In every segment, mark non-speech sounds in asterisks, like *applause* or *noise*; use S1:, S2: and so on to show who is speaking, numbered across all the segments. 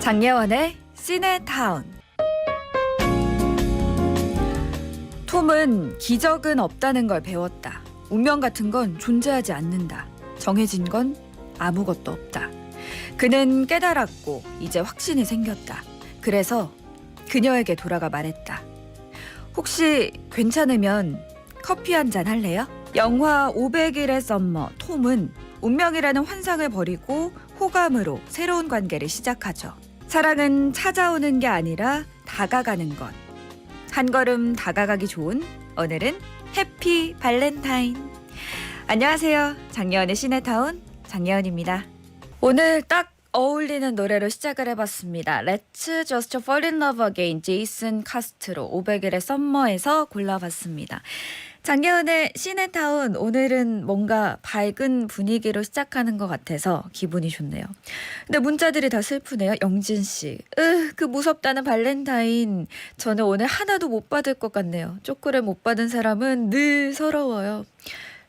S1: 장예원의 시네타운 톰은 기적은 없다는 걸 배웠다. 운명 같은 건 존재하지 않는다. 정해진 건 아무것도 없다. 그는 깨달았고 이제 확신이 생겼다. 그래서 그녀에게 돌아가 말했다. 혹시 괜찮으면 커피 한 잔 할래요? 영화 500일의 썸머 톰은 운명이라는 환상을 버리고 호감으로 새로운 관계를 시작하죠. 사랑은 찾아오는 게 아니라 다가가는 것. 한 걸음 다가가기 좋은 오늘은 해피 발렌타인. 안녕하세요. 장예원의 시네타운 장예원입니다. 오늘 딱 어울리는 노래로 시작을 해봤습니다. Let's Just Fall in Love Again, 제이슨 카스트로 500일의 썸머에서 골라봤습니다. 장예은의 시네타운 오늘은 뭔가 밝은 분위기로 시작하는 것 같아서 기분이 좋네요. 근데 문자들이 다 슬프네요. 영진 씨, 으, 그 무섭다는 발렌타인 저는 오늘 하나도 못 받을 것 같네요. 초콜릿 못 받은 사람은 늘 서러워요.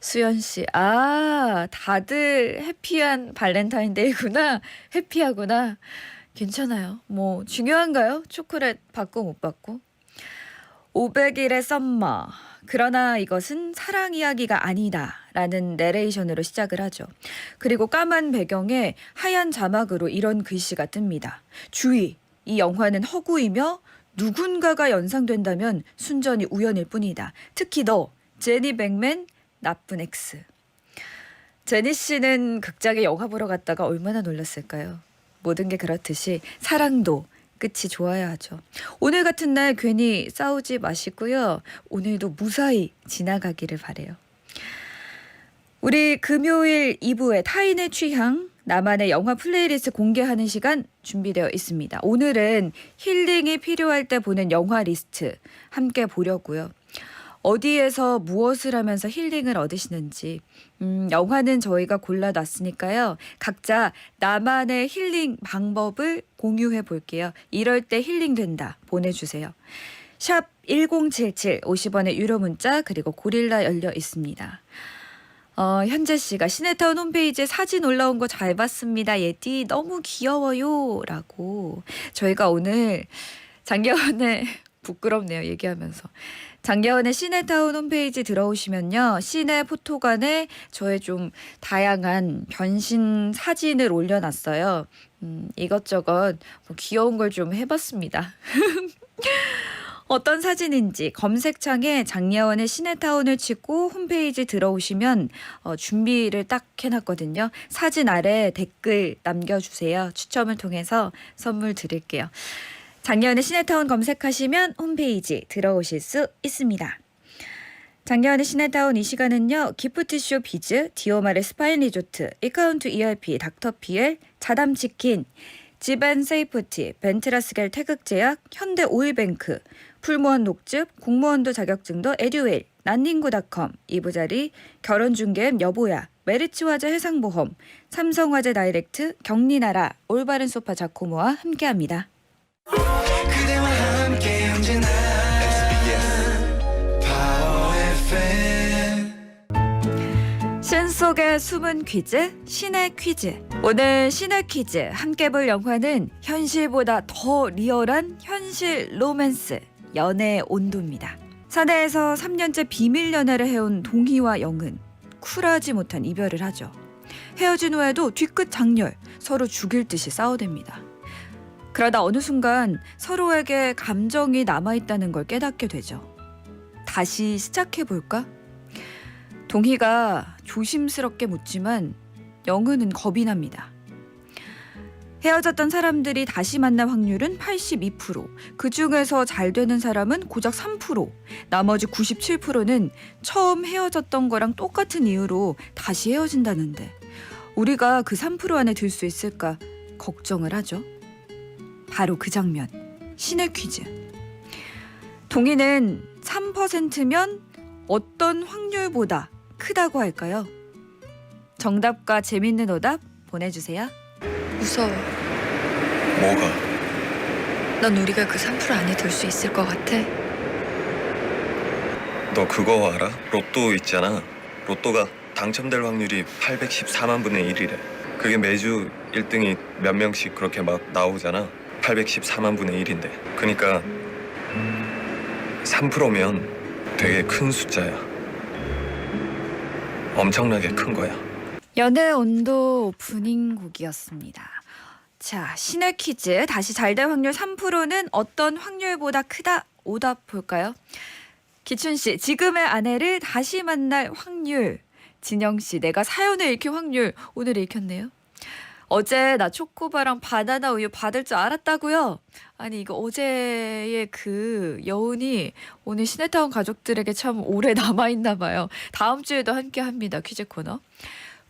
S1: 수연 씨, 아, 다들 해피한 발렌타인데이구나. 해피하구나. 괜찮아요. 뭐, 중요한가요? 초콜릿 받고 못 받고. 500일의 썸머. 그러나 이것은 사랑 이야기가 아니다. 라는 내레이션으로 시작을 하죠. 그리고 까만 배경에 하얀 자막으로 이런 글씨가 뜹니다. 주의! 이 영화는 허구이며 누군가가 연상된다면 순전히 우연일 뿐이다. 특히 너, 제니 백맨, 나쁜 X. 제니 씨는 극장에 영화 보러 갔다가 얼마나 놀랐을까요? 모든 게 그렇듯이 사랑도 끝이 좋아야 하죠. 오늘 같은 날 괜히 싸우지 마시고요. 오늘도 무사히 지나가기를 바래요. 우리 금요일 2부의 타인의 취향 나만의 영화 플레이리스트 공개하는 시간 준비되어 있습니다. 오늘은 힐링이 필요할 때 보는 영화 리스트 함께 보려고요. 어디에서 무엇을 하면서 힐링을 얻으시는지 음, 영화는 저희가 골라놨으니까요. 각자 나만의 힐링 방법을 공유해 볼게요. 이럴 때 힐링 된다 보내주세요. 샵 1077 50원의 유료 문자 그리고 고릴라 열려 있습니다. 어, 현재 씨가 시네타운 홈페이지에 사진 올라온 거 잘 봤습니다. 예띠 너무 귀여워요. 라고 저희가 오늘 장겨원의 *laughs* 부끄럽네요. 얘기하면서. 장겨원의 시네타운 홈페이지 들어오시면요. 시내 포토관에 저의 좀 다양한 변신 사진을 올려놨어요. 음, 이것저것 뭐 귀여운 걸 좀 해봤습니다. *laughs* 어떤 사진인지 검색창에 장예원의 시네타운을 치고 홈페이지 들어오시면 어, 준비를 딱 해놨거든요. 사진 아래 댓글 남겨주세요. 추첨을 통해서 선물 드릴게요. 장예원의 시네타운 검색하시면 홈페이지 들어오실 수 있습니다. 장예원의 시네타운 이 시간은요. 기프트쇼 비즈, 디오마르 스파인 리조트, 이카운트 ERP, 닥터피엘, 자담치킨, 집안 세이프티, 벤트라스겔 태극제약, 현대 오일뱅크, 풀무원 녹즙, 공무원도 자격증도 에듀웰, 난닝구닷컴, 이부자리, 결혼중개업 여보야, 메리츠화재 해상보험, 삼성화재 다이렉트, 경리나라, 올바른 소파 자코모와 함께합니다. 신 속의 숨은 퀴즈, 신의 퀴즈. 오늘 신의 퀴즈 함께 볼 영화는 현실보다 더 리얼한 현실 로맨스, 연애의 온도입니다. 사내에서 3년째 비밀 연애를 해온 동희와 영은 쿨하지 못한 이별을 하죠. 헤어진 후에도 뒤끝 장렬, 서로 죽일 듯이 싸워댑니다. 그러다 어느 순간 서로에게 감정이 남아있다는 걸 깨닫게 되죠. 다시 시작해볼까? 동희가 조심스럽게 묻지만 영은은 겁이 납니다. 헤어졌던 사람들이 다시 만날 확률은 82%, 그 중에서 잘 되는 사람은 고작 3%, 나머지 97%는 처음 헤어졌던 거랑 똑같은 이유로 다시 헤어진다는데 우리가 그 3% 안에 들 수 있을까 걱정을 하죠. 바로 그 장면, 신의 퀴즈. 동의는 3%면 어떤 확률보다 크다고 할까요? 정답과 재밌는 오답 보내주세요.
S2: 무서워.
S3: 뭐가?
S2: 넌 우리가 그 3% 안에 들 수 있을 것 같아?
S4: 너 그거 알아? 로또 있잖아. 로또가 당첨될 확률이 814만 분의 1이래. 그게 매주 1등이 몇 명씩 그렇게 막 나오잖아. 814만 분의 1인데. 그러니까 3%면 되게 큰 숫자야. 엄청나게 큰 거야.
S1: 연애 온도 오프닝 곡이었습니다. 자, 신의 퀴즈. 다시 잘 될 확률 3%는 어떤 확률보다 크다? 오답 볼까요? 기춘 씨, 지금의 아내를 다시 만날 확률. 진영 씨, 내가 사연을 읽힐 확률. 오늘 읽혔네요. 어제 나 초코바랑 바나나 우유 받을 줄 알았다고요? 아니 이거 어제의 그 여운이 오늘 시네타운 가족들에게 참 오래 *laughs* 남아 있나 봐요. 다음 주에도 함께 합니다. 퀴즈 코너.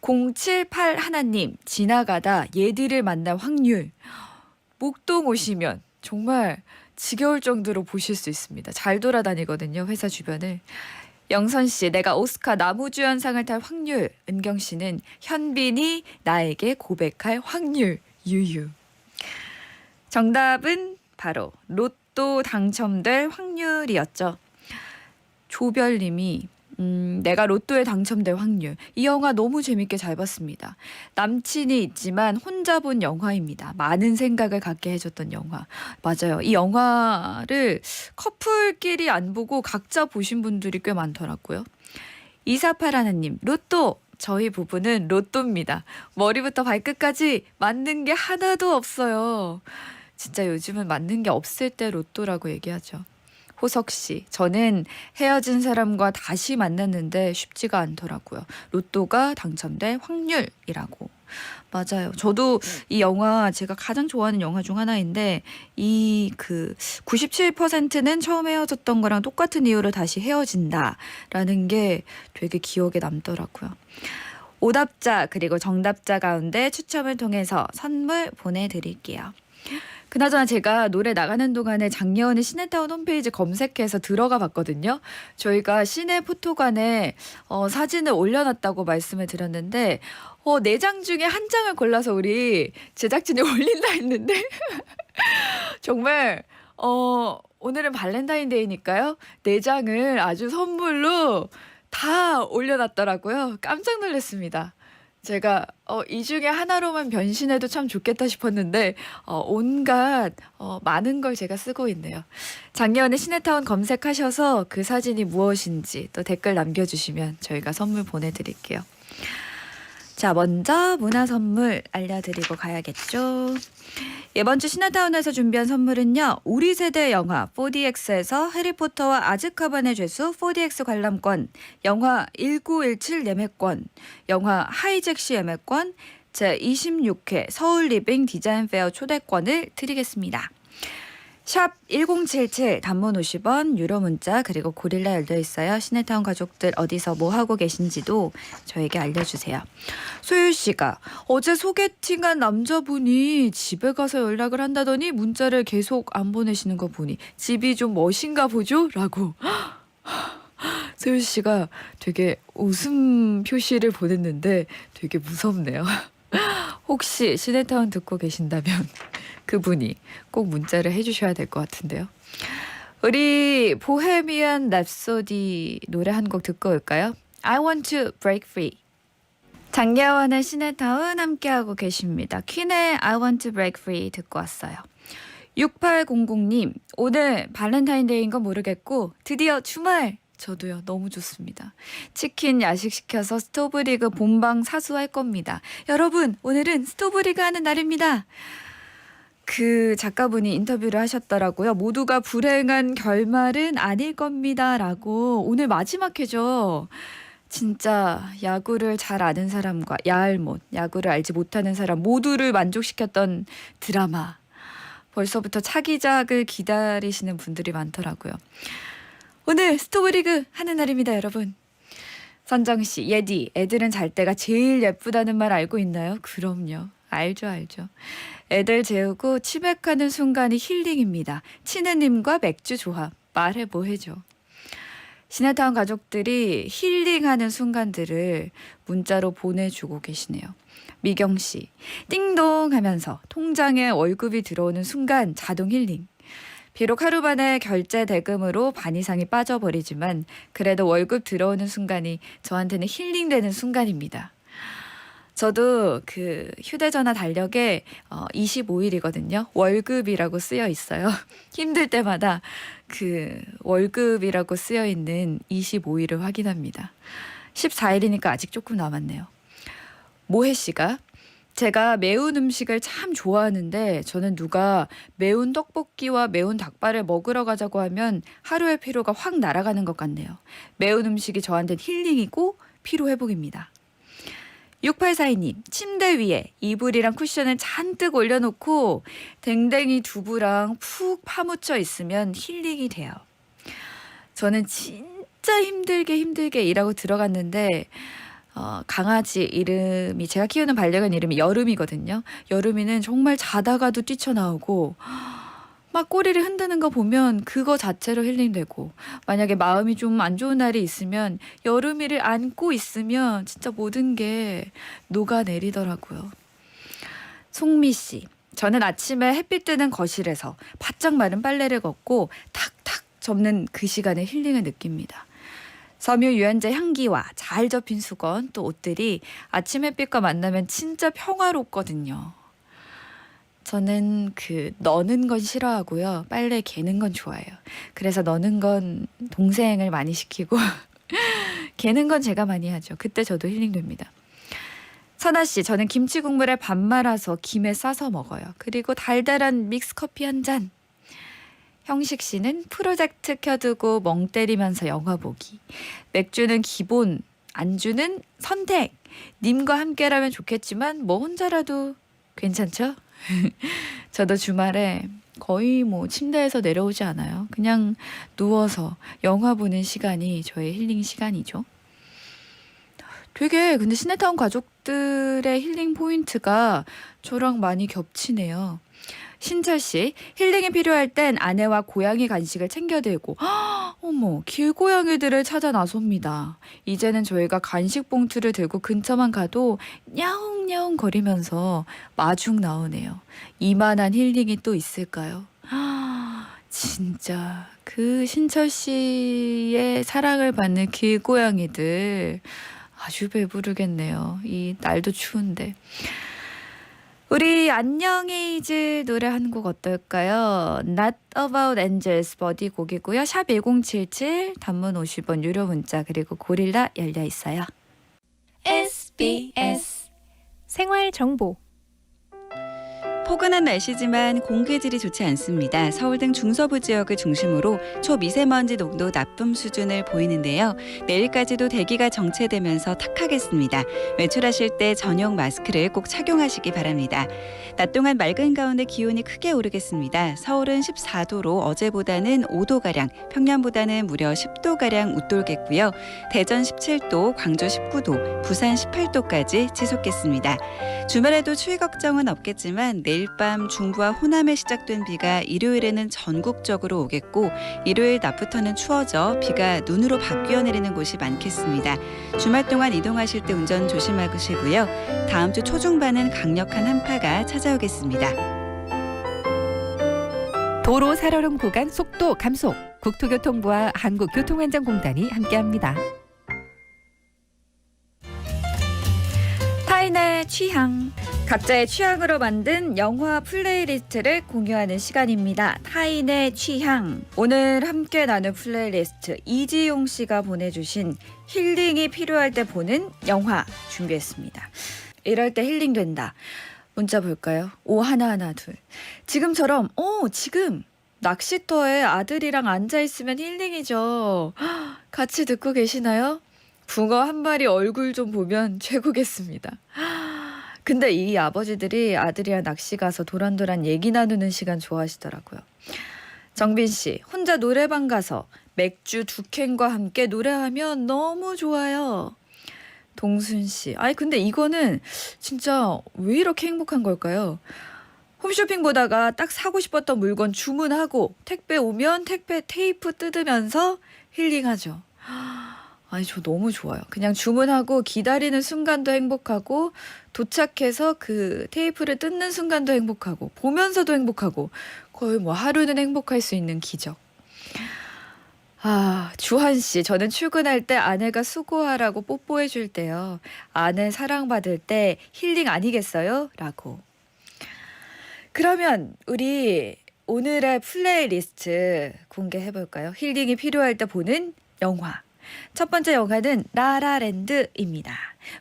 S1: 078 하나님 지나가다 얘들을 만날 확률 목동 오시면 정말 지겨울 정도로 보실 수 있습니다. 잘 돌아다니거든요 회사 주변을. 영선 씨, 내가 오스카 나무주연상을 탈 확률. 은경 씨는 현빈이 나에게 고백할 확률. 유유. 정답은 바로 로또 당첨될 확률이었죠. 조별님이 음, 내가 로또에 당첨될 확률. 이 영화 너무 재밌게 잘 봤습니다. 남친이 있지만 혼자 본 영화입니다. 많은 생각을 갖게 해줬던 영화. 맞아요. 이 영화를 커플끼리 안 보고 각자 보신 분들이 꽤 많더라고요. 이사팔 하나님, 로또! 저희 부부는 로또입니다. 머리부터 발끝까지 맞는 게 하나도 없어요. 진짜 요즘은 맞는 게 없을 때 로또라고 얘기하죠. 호석 씨, 저는 헤어진 사람과 다시 만났는데 쉽지가 않더라고요. 로또가 당첨될 확률이라고. 맞아요. 저도 이 영화 제가 가장 좋아하는 영화 중 하나인데 이 그 97%는 처음 헤어졌던 거랑 똑같은 이유로 다시 헤어진다라는 게 되게 기억에 남더라고요. 오답자 그리고 정답자 가운데 추첨을 통해서 선물 보내드릴게요. 그나저나 제가 노래 나가는 동안에 장예원의 시네타운 홈페이지 검색해서 들어가 봤거든요. 저희가 시내 포토관에 어, 사진을 올려놨다고 말씀을 드렸는데 어, 네장 중에 한 장을 골라서 우리 제작진이 *laughs* 올린다 했는데 *laughs* 정말 어, 오늘은 발렌타인데이니까요. 네 장을 아주 선물로 다 올려놨더라고요. 깜짝 놀랐습니다. 제가 어, 이 중에 하나로만 변신해도 참 좋겠다 싶었는데 어, 온갖 어, 많은 걸 제가 쓰고 있네요. 작년에 시네타운 검색하셔서 그 사진이 무엇인지 또 댓글 남겨주시면 저희가 선물 보내드릴게요. 자, 먼저 문화 선물 알려드리고 가야겠죠. 이번 주 시나타운에서 준비한 선물은요. 우리 세대 영화 4DX에서 해리포터와 아즈카반의 죄수 4DX 관람권, 영화 1917 예매권, 영화 하이잭시 예매권, 제26회 서울 리빙 디자인 페어 초대권을 드리겠습니다. 샵 1077 단문 50원 유료 문자 그리고 고릴라 열려 있어요. 시네타운 가족들 어디서 뭐 하고 계신지도 저에게 알려주세요. 소율 씨가 어제 소개팅 한 남자분이 집에 가서 연락을 한다더니 문자를 계속 안 보내시는 거 보니 집이 좀 멋인가 보죠?라고. *laughs* 소율 씨가 되게 웃음 표시를 보냈는데 되게 무섭네요. *laughs* 혹시 시네타운 듣고 계신다면 그분이 꼭 문자를 해주셔야 될 것 같은데요. 우리 보헤미안 랩소디 노래 한 곡 듣고 올까요? I want to break free. 장예원의 시네타운 함께하고 계십니다. 퀸의 I want to break free 듣고 왔어요. 6800님, 오늘 발렌타인데이인 건 모르겠고 드디어 주말! 저도요, 너무 좋습니다. 치킨 야식 시켜서 스토브리그 본방 사수할 겁니다. 여러분, 오늘은 스토브리그 하는 날입니다. 그 작가분이 인터뷰를 하셨더라고요. 모두가 불행한 결말은 아닐 겁니다라고 오늘 마지막 회죠. 진짜 야구를 잘 아는 사람과 야알못, 야구를 알지 못하는 사람 모두를 만족시켰던 드라마. 벌써부터 차기작을 기다리시는 분들이 많더라고요. 오늘 스토브리그 하는 날입니다, 여러분. 선정 씨, 예디, 애들은 잘 때가 제일 예쁘다는 말 알고 있나요? 그럼요. 알죠, 알죠. 애들 재우고 치맥하는 순간이 힐링입니다. 치느님과 맥주 조합. 말해 뭐 해줘. 시네타운 가족들이 힐링하는 순간들을 문자로 보내주고 계시네요. 미경 씨, 띵동 하면서 통장에 월급이 들어오는 순간 자동 힐링. 비록 하루 만에 결제 대금으로 반 이상이 빠져버리지만 그래도 월급 들어오는 순간이 저한테는 힐링되는 순간입니다. 저도 그 휴대전화 달력에 어, 25일이거든요. 월급이라고 쓰여 있어요. *laughs* 힘들 때마다 그 월급이라고 쓰여 있는 25일을 확인합니다. 14일이니까 아직 조금 남았네요. 모혜 씨가 제가 매운 음식을 참 좋아하는데 저는 누가 매운 떡볶이와 매운 닭발을 먹으러 가자고 하면 하루의 피로가 확 날아가는 것 같네요. 매운 음식이 저한테는 힐링이고 피로 회복입니다. 6842님, 침대 위에 이불이랑 쿠션을 잔뜩 올려놓고 댕댕이 두부랑 푹 파묻혀 있으면 힐링이 돼요. 저는 진짜 힘들게 힘들게 일하고 들어갔는데 어, 강아지 이름이 제가 키우는 반려견 이름이 여름이거든요. 여름이는 정말 자다가도 뛰쳐나오고 막 꼬리를 흔드는 거 보면 그거 자체로 힐링되고 만약에 마음이 좀 안 좋은 날이 있으면 여름이를 안고 있으면 진짜 모든 게 녹아내리더라고요. 송미 씨, 저는 아침에 햇빛 뜨는 거실에서 바짝 마른 빨래를 걷고 탁탁 접는 그 시간에 힐링을 느낍니다. 섬유 유연제 향기와 잘 접힌 수건 또 옷들이 아침 햇빛과 만나면 진짜 평화롭거든요. 저는 그 너는 건 싫어하고요. 빨래 개는 건 좋아해요. 그래서 너는 건 동생을 많이 시키고 *laughs* 개는 건 제가 많이 하죠. 그때 저도 힐링됩니다. 선아 씨, 저는 김치 국물에 밥 말아서 김에 싸서 먹어요. 그리고 달달한 믹스 커피 한 잔. 형식 씨는 프로젝트 켜두고 멍 때리면서 영화 보기. 맥주는 기본, 안주는 선택. 님과 함께라면 좋겠지만 뭐 혼자라도 괜찮죠? *laughs* 저도 주말에 거의 뭐 침대에서 내려오지 않아요. 그냥 누워서 영화 보는 시간이 저의 힐링 시간이죠. 되게 근데 시네타운 가족 들의 힐링 포인트가 저랑 많이 겹치네요. 신철 씨, 힐링이 필요할 땐 아내와 고양이 간식을 챙겨들고, 헉, *gasps* 어머, 길고양이들을 찾아 나섭니다. 이제는 저희가 간식 봉투를 들고 근처만 가도 냐웅냐웅 거리면서 마중 나오네요. 이만한 힐링이 또 있을까요? 아, *gasps* 진짜 그 신철 씨의 사랑을 받는 길고양이들 아주 배부르겠네요. 이 날도 추운데. 우리 안녕 에이즈 노래 한 곡 어떨까요? Not About Angels 버디 곡이고요. 샵 1077 단문 50원 유료 문자 그리고 고릴라 열려 있어요.
S5: SBS 생활 정보
S6: 포근한 날씨지만 공기질이 좋지 않습니다. 서울 등 중서부 지역을 중심으로 초미세먼지 농도 나쁨 수준을 보이는데요. 내일까지도 대기가 정체되면서 탁하겠습니다. 외출하실 때 전용 마스크를 꼭 착용하시기 바랍니다. 낮 동안 맑은 가운데 기온이 크게 오르겠습니다. 서울은 14도로 어제보다는 5도가량, 평년보다는 무려 10도가량 웃돌겠고요. 대전 17도, 광주 19도, 부산 18도까지 지속겠습니다. 주말에도 추위 걱정은 없겠지만 내일 밤 중부와 호남에 시작된 비가 일요일에는 전국적으로 오겠고 일요일 낮부터는 추워져 비가 눈으로 바뀌어 내리는 곳이 많겠습니다. 주말 동안 이동하실 때 운전 조심하시고요. 다음 주 초중반은 강력한 한파가 찾아오겠습니다.
S5: 도로 살얼음 구간 속도 감속 국토교통부와 한국교통안전공단이 함께합니다.
S1: 타인의 취향 각자의 취향으로 만든 영화 플레이리스트를 공유하는 시간입니다. 타인의 취향 오늘 함께 나눌 플레이리스트 이지용 씨가 보내주신 힐링이 필요할 때 보는 영화 준비했습니다. 이럴 때 힐링 된다. 문자 볼까요? 오 하나 하나 둘. 지금처럼 오 지금 낚시터에 아들이랑 앉아 있으면 힐링이죠. *gasps* 같이 듣고 계시나요? 붕어 한 마리 얼굴 좀 보면 *laughs* 최고겠습니다. 근데 이 아버지들이 아들이랑 낚시 가서 도란도란 얘기 나누는 시간 좋아하시더라고요. 정빈 씨, 혼자 노래방 가서 맥주 두 캔과 함께 노래하면 너무 좋아요. 동순 씨, 아니 근데 이거는 진짜 왜 이렇게 행복한 걸까요? 홈쇼핑 보다가 딱 사고 싶었던 물건 주문하고 택배 오면 택배 테이프 뜯으면서 힐링하죠. 아니 저 너무 좋아요. 그냥 주문하고 기다리는 순간도 행복하고 도착해서 그 테이프를 뜯는 순간도 행복하고 보면서도 행복하고 거의 뭐 하루는 행복할 수 있는 기적. 아, 주한 씨, 저는 출근할 때 아내가 수고하라고 뽀뽀해 줄 때요. 아내 사랑받을 때 힐링 아니겠어요? 라고. 그러면 우리 오늘의 플레이리스트 공개해 볼까요? 힐링이 필요할 때 보는 영화. 첫 번째 영화는 라라랜드입니다.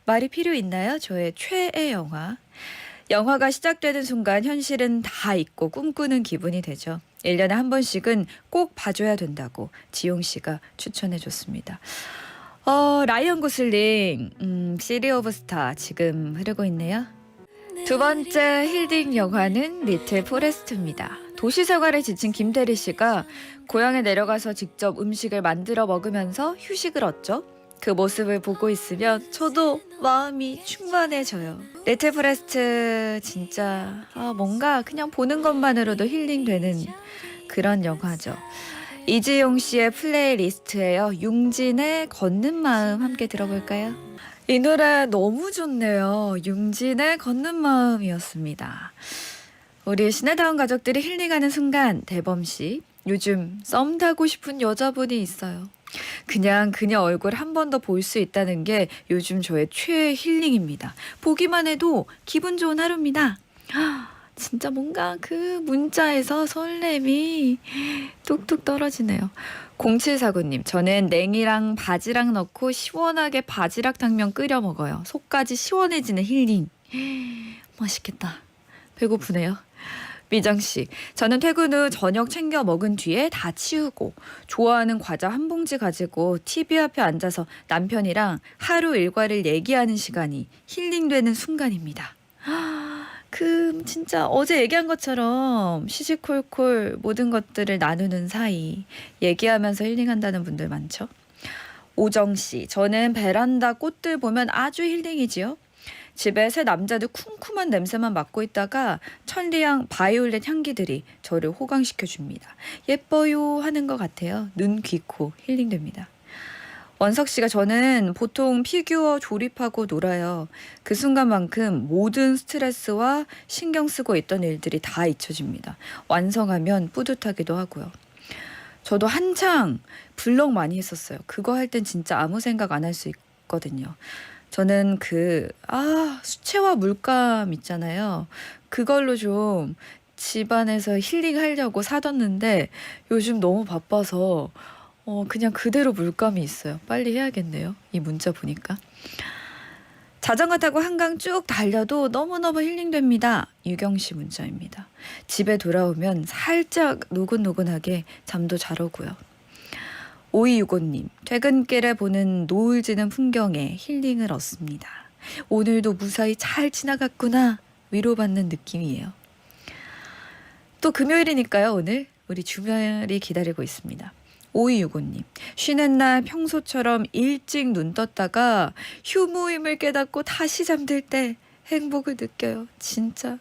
S1: 말이 필요 있나요? 저의 최애 영화. 영화가 시작되는 순간 현실은 다 잊고 꿈꾸는 기분이 되죠. 1년에 한 번씩은 꼭 봐줘야 된다고 지용 씨가 추천해 줬습니다. 어, 라이언 고슬링, 음, 시리 오브 스타 지금 흐르고 있네요. 두 번째 힐링 영화는 리틀 포레스트입니다. 도시 생활에 지친 김대리 씨가 고향에 내려가서 직접 음식을 만들어 먹으면서 휴식을 얻죠. 그 모습을 보고 있으면 저도 마음이 충만해져요. 리틀 포레스트 진짜 아, 뭔가 그냥 보는 것만으로도 힐링되는 그런 영화죠. 이지용 씨의 플레이리스트예요. 융진의 걷는 마음 함께 들어볼까요? 이 노래 너무 좋네요. 융진의 걷는 마음이었습니다. 우리 시네다운 가족들이 힐링하는 순간 대범 씨 요즘 썸 타고 싶은 여자분이 있어요. 그냥 그녀 얼굴 한 번 더 볼 수 있다는 게 요즘 저의 최애 힐링입니다. 보기만 해도 기분 좋은 하루입니다. *gasps* 진짜 뭔가 그 문자에서 설렘이 뚝뚝 떨어지네요. 0749님, 저는 냉이랑 바지락 넣고 시원하게 바지락 당면 끓여 먹어요. 속까지 시원해지는 힐링. *gasps* 맛있겠다. 배고프네요. 미정 씨, 저는 퇴근 후 저녁 챙겨 먹은 뒤에 다 치우고 좋아하는 과자 한 봉지 가지고 TV 앞에 앉아서 남편이랑 하루 일과를 얘기하는 시간이 힐링되는 순간입니다. 그 진짜 어제 얘기한 것처럼 시시콜콜 모든 것들을 나누는 사이 얘기하면서 힐링한다는 분들 많죠. 오정 씨, 저는 베란다 꽃들 보면 아주 힐링이지요. 집에 새 남자들 쿰쿰한 냄새만 맡고 있다가 천리향 바이올렛 향기들이 저를 호강시켜 줍니다. 예뻐요 하는 것 같아요. 눈, 귀, 코 힐링됩니다. 원석 씨가 저는 보통 피규어 조립하고 놀아요. 그 순간만큼 모든 스트레스와 신경 쓰고 있던 일들이 다 잊혀집니다. 완성하면 뿌듯하기도 하고요. 저도 한창 블럭 많이 했었어요. 그거 할 땐 진짜 아무 생각 안 할 수 있거든요. 저는 그, 아, 수채화 물감 있잖아요. 그걸로 좀 집안에서 힐링하려고 사뒀는데 요즘 너무 바빠서 어, 그냥 그대로 물감이 있어요. 빨리 해야겠네요. 이 문자 보니까. 자전거 타고 한강 쭉 달려도 너무너무 힐링됩니다. 유경 씨 문자입니다. 집에 돌아오면 살짝 노곤노곤하게 잠도 잘 오고요. 오이유고님, 퇴근길에 보는 노을 지는 풍경에 힐링을 얻습니다. 오늘도 무사히 잘 지나갔구나 위로받는 느낌이에요. 또 금요일이니까요, 오늘 우리 주말이 기다리고 있습니다. 오이유고님, 쉬는 날 평소처럼 일찍 눈 떴다가 휴무임을 깨닫고 다시 잠들 때 행복을 느껴요. 진짜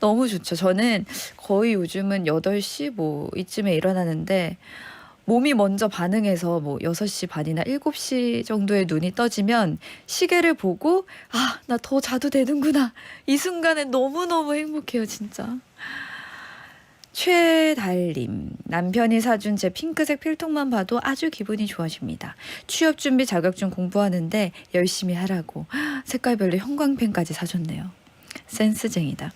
S1: 너무 좋죠. 저는 거의 요즘은 8시 뭐 이쯤에 일어나는데 몸이 먼저 반응해서 뭐 6시 반이나 7시 정도에 눈이 떠지면 시계를 보고 아, 나 더 자도 되는구나. 이 순간에 너무너무 행복해요, 진짜. 최달님 남편이 사준 제 핑크색 필통만 봐도 아주 기분이 좋아집니다. 취업 준비 자격증 공부하는데 열심히 하라고 색깔별로 형광펜까지 사줬네요. 센스쟁이다.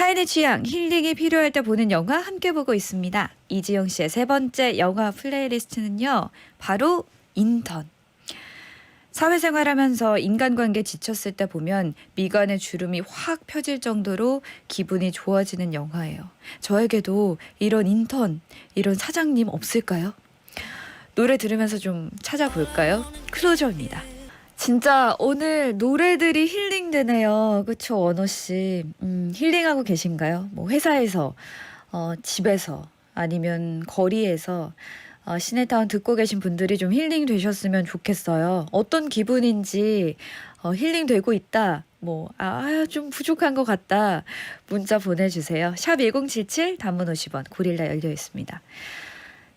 S1: 타인의 취향 힐링이 필요할 때 보는 영화 함께 보고 있습니다. 이지영 씨의 세 번째 영화 플레이리스트는요. 바로 인턴. 사회생활하면서 인간관계 지쳤을 때 보면 미간의 주름이 확 펴질 정도로 기분이 좋아지는 영화예요. 저에게도 이런 인턴, 이런 사장님 없을까요? 노래 들으면서 좀 찾아볼까요? 클로저입니다. 진짜 오늘 노래들이 힐링되네요. 그쵸, 원호 씨. 음, 힐링하고 계신가요? 뭐 회사에서, 어, 집에서, 아니면 거리에서 어, 시네타운 듣고 계신 분들이 좀 힐링 되셨으면 좋겠어요. 어떤 기분인지 어, 힐링 되고 있다. 뭐, 아, 좀 부족한 것 같다. 문자 보내주세요. 샵 1077 단문 50원 고릴라 열려 있습니다.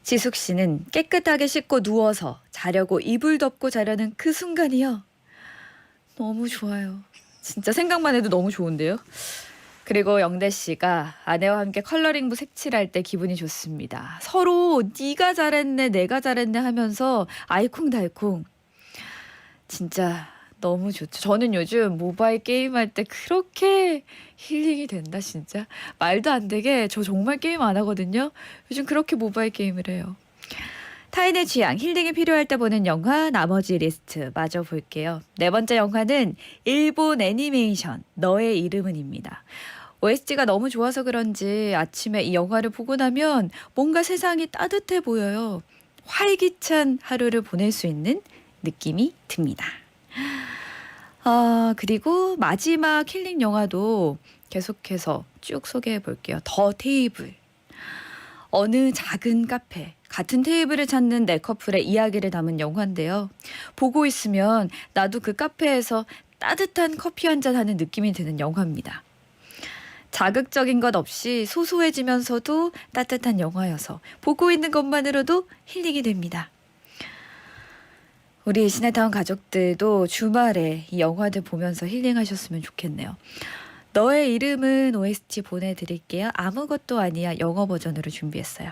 S1: 지숙 씨는 깨끗하게 씻고 누워서 자려고 이불 덮고 자려는 그 순간이요. 너무 좋아요. 진짜 생각만 해도 너무 좋은데요. 그리고 영대 씨가 아내와 함께 컬러링부 색칠할 때 기분이 좋습니다. 서로 네가 잘했네, 내가 잘했네 하면서 아이콩달콩. 진짜 너무 좋죠. 저는 요즘 모바일 게임 할 때 그렇게 힐링이 된다, 진짜. 말도 안 되게 저 정말 게임 안 하거든요. 요즘 그렇게 모바일 게임을 해요. 타인의 취향, 힐링이 필요할 때 보는 영화 나머지 리스트 마저 볼게요. 네 번째 영화는 일본 애니메이션 너의 이름은입니다. OST가 너무 좋아서 그런지 아침에 이 영화를 보고 나면 뭔가 세상이 따뜻해 보여요. 활기찬 하루를 보낼 수 있는 느낌이 듭니다. 아, 그리고 마지막 힐링 영화도 계속해서 쭉 소개해 볼게요. 더 테이블. 어느 작은 카페, 같은 테이블을 찾는 네 커플의 이야기를 담은 영화인데요. 보고 있으면 나도 그 카페에서 따뜻한 커피 한 잔 하는 느낌이 드는 영화입니다. 자극적인 것 없이 소소해지면서도 따뜻한 영화여서 보고 있는 것만으로도 힐링이 됩니다. 우리 시네타운 가족들도 주말에 이 영화들 보면서 힐링하셨으면 좋겠네요. 너의 이름은 OST 보내드릴게요. 아무것도 아니야 영어 버전으로 준비했어요.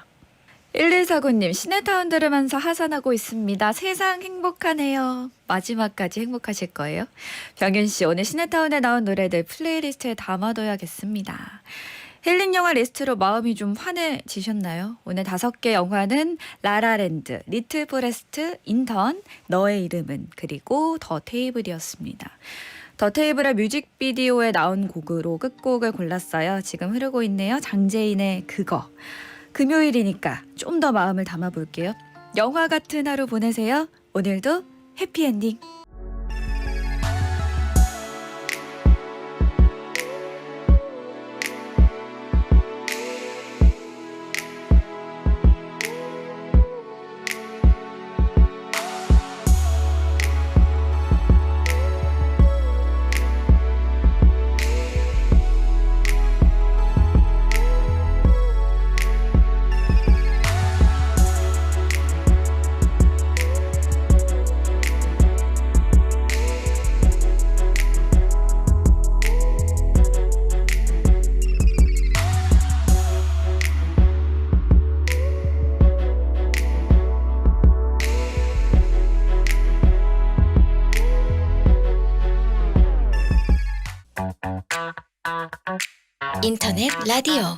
S1: 1149님, 시네타운 들으면서 하산하고 있습니다. 세상 행복하네요. 마지막까지 행복하실 거예요. 병윤 씨, 오늘 시네타운에 나온 노래들 플레이리스트에 담아둬야겠습니다. 힐링 영화 리스트로 마음이 좀 환해지셨나요? 오늘 다섯 개 영화는 라라랜드, 리틀 포레스트, 인턴, 너의 이름은, 그리고 더 테이블이었습니다. 더 테이블의 뮤직비디오에 나온 곡으로 끝곡을 골랐어요. 지금 흐르고 있네요. 장재인의 그거. 금요일이니까 좀 더 마음을 담아볼게요. 영화 같은 하루 보내세요. 오늘도 해피엔딩.
S2: 라디오